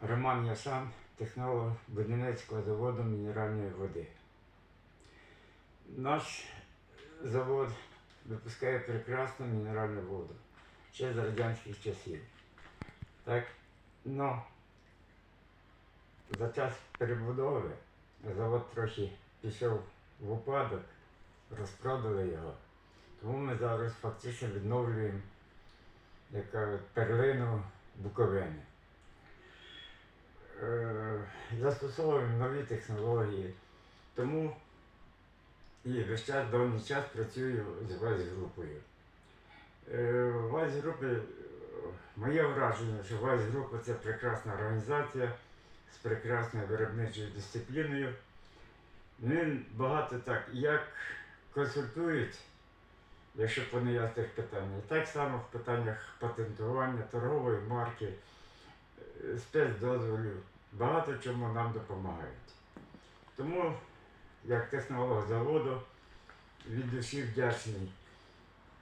Роман Ясан, технолог Будівницького заводу мінеральної води. Наш завод випускає прекрасну мінеральну воду ще з радянських часів. Так, но за час перебудови завод трохи пішов в упадок, розпродали його. Тому ми зараз фактично відновлюємо як перлину Буковини. Е, Застосовуємо нові технології. Тому і весь час довгий час працюю з Вайс-групою. Е, Вайс-групи, е, моє враження, що Вайс-група це прекрасна організація з прекрасною виробничою дисципліною. Вони багато так як консультують, якщо по неясних питаннях, так само в питаннях патентування, торгової марки, спецдозволів, багато чому нам допомагають. Тому, як технолог заводу, від душі вдячний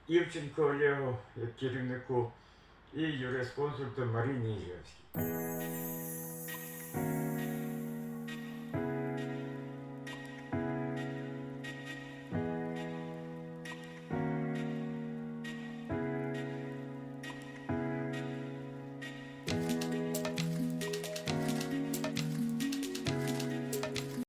Івченко Олегу, як керівнику, і юрисконсульту Маріні Іжевській.